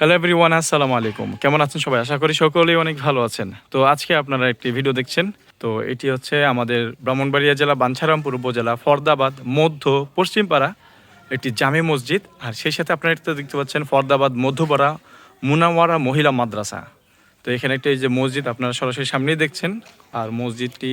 Hello everyone আসসালামু আলাইকুম। কেমন আছেন সবাই? আশা করি সকলেই অনেক ভালো আছেন। তো আজকে আপনারা একটি ভিডিও দেখছেন। তো এটি হচ্ছে আমাদের ব্রাহ্মণবাড়িয়া জেলা, বাঞ্ছারামপুর উপজেলা, ফরদাবাদ, মধ্য, পশ্চিমপাড়া একটি জামে মসজিদ। আর সেই সাথে আপনারা এটিতে দেখতে পাচ্ছেন ফরদাবাদ, মধ্যপাড়া, মুনাওয়ারা মহিলা মাদ্রাসা। তো এখানে একটি এই যে মসজিদ আপনারা সরাসরি সামনেই দেখছেন। আর মসজিদটি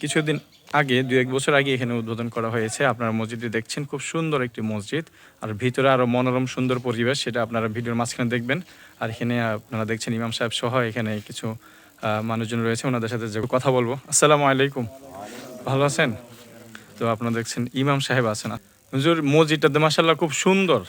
কিছুদিন আগে, দু এক বছর আগে এখানে উদ্বোধন করা হয়েছে। আপনারা মসজিদটি দেখছেন, খুব সুন্দর একটি মসজিদ। আর ভিতরে আরও মনোরম, সুন্দর পরিবেশ, সেটা আপনারা ভিডিওর মাঝখানে দেখবেন। আর এখানে আপনারা দেখছেন ইমাম সাহেব সহ এখানে কিছু মানুষজন রয়েছে, ওনাদের সাথে যে কথা বলব। আসসালামু আলাইকুম। ভালো আছেন? তো আপনারা দেখছেন ইমাম সাহেব আছেন। হুজুর, মসজিদটা মাসাল্লাহ খুব সুন্দর।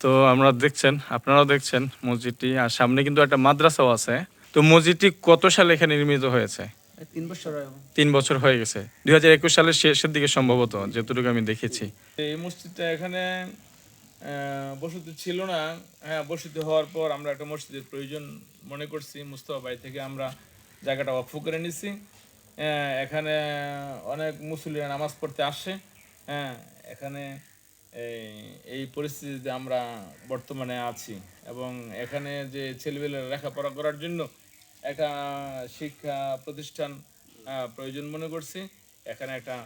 তো আমরা দেখছেন, আপনারাও দেখছেন মসজিদটি। আর সামনে কিন্তু একটা মাদ্রাসাও আছে। তো মসজিদটি কত সালে এখানে নির্মিত হয়েছে? তিন বছর তিন বছর হয়ে গেছে। দুই হাজার একুশ সালের শেষের দিকে সম্ভবত যতটুকু আমি দেখেছি। এই মসজিদটা এখানে বসতি ছিল না। হ্যাঁ বসতি হওয়ার পর আমরা একটা মসজিদের প্রয়োজন মনে করছি। মুস্তফা ভাই থেকে আমরা জায়গাটা অফ করে নিছি। এখানে অনেক মুসলিরা নামাজ পড়তে আসে। হ্যাঁ এখানে এই- এই পরিস্থিতিতে আমরা বর্তমানে আছি। এবং এখানে যে ছেলেমেয়েরা লেখাপড়া করার জন্য একটা শিক্ষা প্রতিষ্ঠান প্রয়োজন মনে করছি। এখানে একটা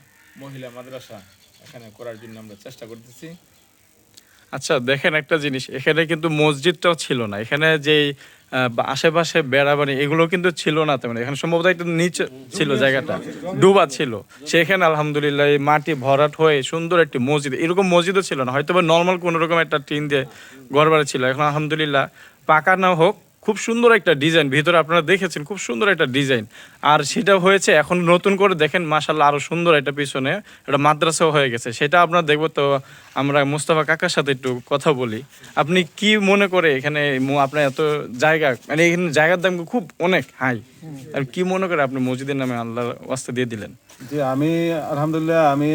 মহিলা মাদ্রাসা এখানে করার জন্য আমরা চেষ্টা করতেছি। আচ্ছা দেখেন একটা জিনিস এখানে কিন্তু মসজিদটাও ছিল না। এখানে যে আশেপাশে বেড়াবাড়ি এগুলো কিন্তু ছিল না তেমন। এখানে সম্ভবত একটা নিচে ছিল জায়গাটা ডুবা ছিল। সেখানে আলহামদুলিল্লাহ এই মাটি ভরাট হয়ে সুন্দর একটি মসজিদ। এরকম মসজিদও ছিল না হয়তো বা নর্মাল কোনো রকম একটা টিন দিয়ে ঘর বাড়ি ছিল। এখন আলহামদুলিল্লাহ পাকা না হোক খুব সুন্দর একটা ডিজাইন। ভিতরে আপনারা দেখেছেন, খুব সুন্দর একটা ডিজাইন। আর সেটা হয়েছে, এখন নতুন করে দেখেন মাসাল্লাহ আরও সুন্দর একটা পিছনে একটা মাদ্রাসাও হয়ে গেছে। সেটা আপনারা দেখব, তো আমরা মুস্তাফা কাকার সাথে একটু কথা বলি। আপনি কি মনে করে এখানে আপনার এত জায়গা মানে এখানে জায়গার দাম খুব অনেক, হাই। আর কি মনে করে আপনি মসজিদের নামে আল্লাহর ওয়াস্তে দিয়ে দিলেন? জি, আমি, আলহামদুলিল্লাহ, আমি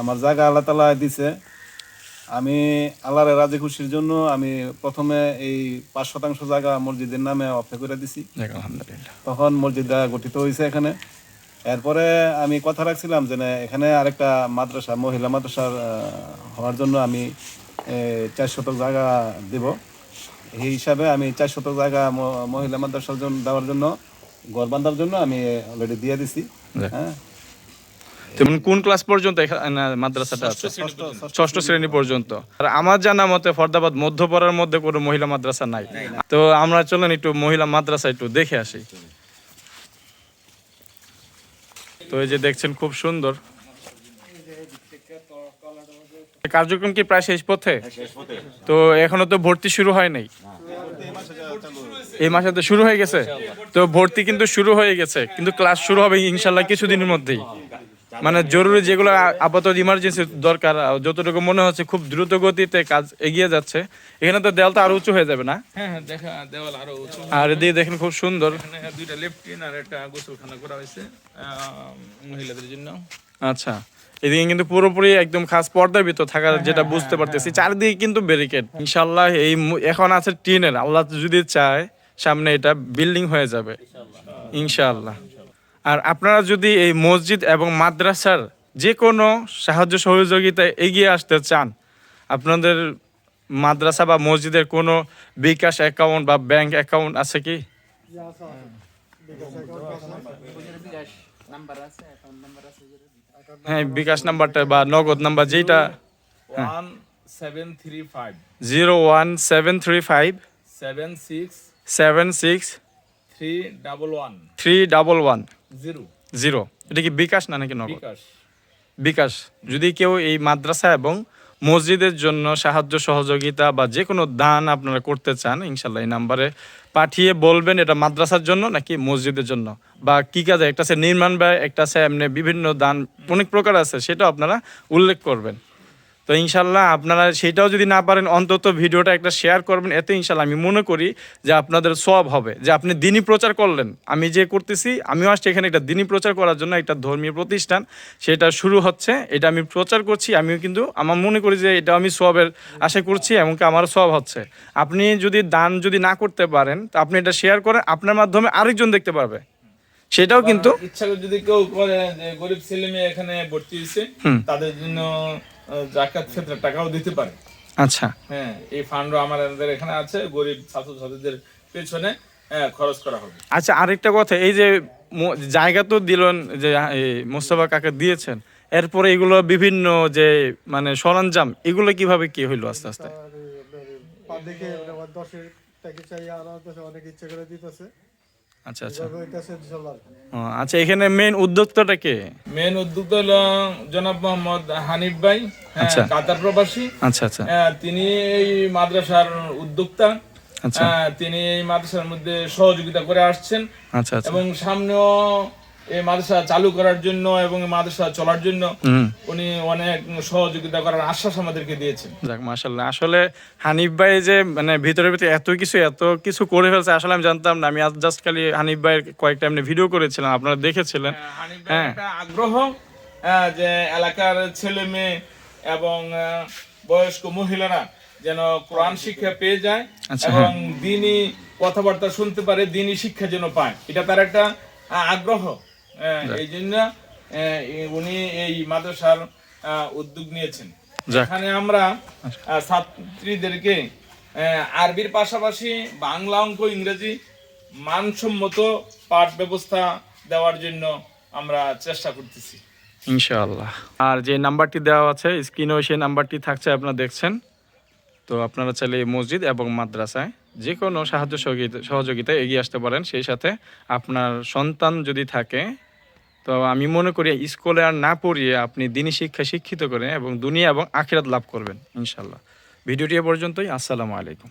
আমার জায়গা আল্লাহ তালা দিছে। আমি আল্লাহর রাজি খুশির জন্য আমি প্রথমে এই পাঁচ শতাংশ জায়গা মসজিদের নামে অপেক্ষা করে দিছি। তখন মসজিদটা গঠিত হয়েছে এখানে। এরপরে আমি কথা রাখছিলাম যে না, এখানে আরেকটা মাদ্রাসা মহিলা মাদ্রাসার হওয়ার জন্য আমি চার শতক জায়গা দেব। এই হিসাবে আমি চার শতক জায়গা মহিলা মাদ্রাসার জন্য দেওয়ার জন্য ঘর বান্ধার জন্য আমি অলরেডি দিয়ে দিছি। হ্যাঁ? তেমন কোন ক্লাস পর্যন্ত মাদ্রাসাটা আছে? ষষ্ঠ শ্রেণি পর্যন্ত। আর আমার জানা মতে ফরদাবাদ মধ্যপাড়ার মধ্যে কোনো মহিলা মাদ্রাসা নাই। তো আমরা চলেন একটু মহিলা মাদ্রাসা একটু দেখে আসি। তো এই যে দেখছেন খুব সুন্দর। কার্যক্রম কি প্রায় শেষ পথে? তো এখনও তো ভর্তি শুরু হয় নাই? এই মাসে তো শুরু হয়ে গেছে? তো ভর্তি কিন্তু শুরু হয়ে গেছে কিন্তু ক্লাস শুরু হবে ইনশাল্লাহ কিছুদিনের মধ্যেই। মানে জরুরি যেগুলো আপাতত ইমার্জেন্সি দরকার যতটুকু মনে হচ্ছে খুব দ্রুত গতিতে কাজ এগিয়ে যাচ্ছে। এখানে তো দেয়ালটা আরও উঁচু হয়ে যাবে না? হ্যাঁ হ্যাঁ দেখা দেওয়াল আরও উঁচু। আর এদিকে দেখেন খুব সুন্দর। দুইটা লেফটিন আর একটা গোসলখানা করা হয়েছে মহিলাদের জন্য। আচ্ছা এদিকে কিন্তু পুরোপুরি একদম খাস পর্দার ভিতর থাকার যেটা বুঝতে পারতেছি। চারিদিকে কিন্তু ব্যারিকেড ইনশাল্লাহ এই এখন আছে টিনের। আল্লাহ যদি চায় সামনে এটা বিল্ডিং হয়ে যাবে। ইনশাআল্লাহ। আর আপনারা যদি এই মসজিদ এবং মাদ্রাসার যে কোনো সাহায্য সহযোগিতায় এগিয়ে আসতে চান আপনাদের মাদ্রাসা বা মসজিদের কোনো বিকাশ অ্যাকাউন্ট বা ব্যাংক অ্যাকাউন্ট আছে কি? হ্যাঁ বিকাশ নাম্বারটা বা নগদ নাম্বার যেটা one seven three five zero one seven three five seven six seven six three double one three double one. Zero. Zero. এটা কি বিকাশ না নাকি নগদ? বিকাশ। বিকাশ। যদি কেউ এই মাদ্রাসা এবং মসজিদের জন্য সাহায্য সহযোগিতা বা যে কোনো দান আপনারা করতে চান ইনশাল্লাহ এই নাম্বারে পাঠিয়ে বলবেন এটা মাদ্রাসার জন্য নাকি মসজিদের জন্য। বা কি কাজে? একটা আছে নির্মাণ ব্যয় একটা আছে এমনি বিভিন্ন দান অনেক প্রকার আছে সেটা আপনারা উল্লেখ করবেন। তো ইনশাল্লাহ আপনারা সেটাও যদি না পারেন অন্তত ভিডিওটা একটা শেয়ার করবেন। এতে ইনশাল্লাহ আমি মনে করি যে আপনাদের সব হবে। যে আপনি দিনই প্রচার করলেন আমি যে করতেছি আমিও আসছি এখানে একটা দিনই প্রচার করার জন্য একটা ধর্মীয় প্রতিষ্ঠান। সেটা শুরু হচ্ছে এটা আমি প্রচার করছি আমিও কিন্তু আমার মনে করি যে এটা আমি সবের আশা করছি এমনকি আমারও সব হচ্ছে। আপনি যদি দান যদি না করতে পারেন তো আপনি এটা শেয়ার করেন আপনার মাধ্যমে আরেকজন দেখতে পারবে। সেটাও কিন্তু ইচ্ছা যদি কেউ করে যে গরিব ছেলে মেয়ে এখানে ভর্তি হয়েছে তাদের জন্য জাকাত ক্ষেত্রে টাকাও দিতে পারে। আচ্ছা। হ্যাঁ এই ফান্ডও আমাদের এখানে আছে গরিব ছাত্রছাত্রীদের পেছনে হ্যাঁ, খরচ করা হবে। আচ্ছা আরেকটা কথা এই যে জায়গা তো দিলেন যে এই মোস্তফা কাকা দিয়েছেন এরপরে এগুলো বিভিন্ন যে মানে সরঞ্জাম এগুলো কীভাবে কি হইল আস্তে আস্তে? দশের টাকা চাই আর অনেক ইচ্ছে করে দিতেছে। আচ্ছা আচ্ছা। আচ্ছা এখানে মেন উদ্যোক্তাটা কে? মেন উদ্যোক্তা হলো জনাব মোহাম্মদ হানিফ ভাই হ্যাঁ, আচ্ছা। কাতার প্রবাসী। আচ্ছা আচ্ছা। হ্যাঁ, তিনি এই মাদ্রাসার উদ্যোক্তা। আচ্ছা। হ্যাঁ, তিনি এই মাদ্রাসার মধ্যে সহযোগিতা করে আসছেন। আচ্ছা আচ্ছা। এবং সামনেও এই মাদ্রাসা চালু করার জন্য এবং মাদ্রাসা চলার জন্য উনি অনেক সহযোগিতা করার আশ্বাস আমাদেরকে দিয়েছেন। যাক মাশাল্লাহ আসলে হানিফ ভাই যে মানে ভিতরে ভিতরে এত কিছু এত কিছু করে ফেলছে আসলে আমি জানতাম না। আমি আজ জাস্ট খালি হানিফ ভাইয়ের কয়েকটা এমনি ভিডিও করেছিলাম আপনারা দেখেছিলেন। হ্যাঁ। একটা আগ্রহ যে এলাকার ছেলে মেয়ে এবং বয়স্ক মহিলারা যেন কোরআন শিক্ষা পেয়ে যায় আচ্ছা, এবং দিনই কথাবার্তা শুনতে পারে দিনই শিক্ষা যেন পায়। এটা তার একটা আগ্রহ। এই জন্য উনি এই মাদ্রাসার উদ্যোগ নিয়েছেন। এখানে আমরা ছাত্রীদেরকে আরবির পাশাপাশি বাংলা অঙ্ক ইংরেজি মানসম্মত পাঠ ব্যবস্থা দেওয়ার জন্য আমরা চেষ্টা করতেছি। ইনশাআল্লাহ। আর যে নাম্বারটি দেওয়া আছে স্ক্রিনেও সেই নাম্বারটি থাকছে আপনারা দেখছেন। তো আপনারা চাইলে মসজিদ এবং মাদ্রাসায় যে কোনো সাহায্য সহযোগিতা সহযোগিতায় এগিয়ে আসতে পারেন। সেই সাথে আপনার সন্তান যদি থাকে তো আমি মনে করি স্কুলে আর না পড়িয়ে আপনি দিনী শিক্ষা শিক্ষিত করেন এবং দুনিয়া এবং আখিরাত লাভ করবেন ইনশাল্লাহ ভিডিওটি এ পর্যন্তই, আসসালামু আলাইকুম।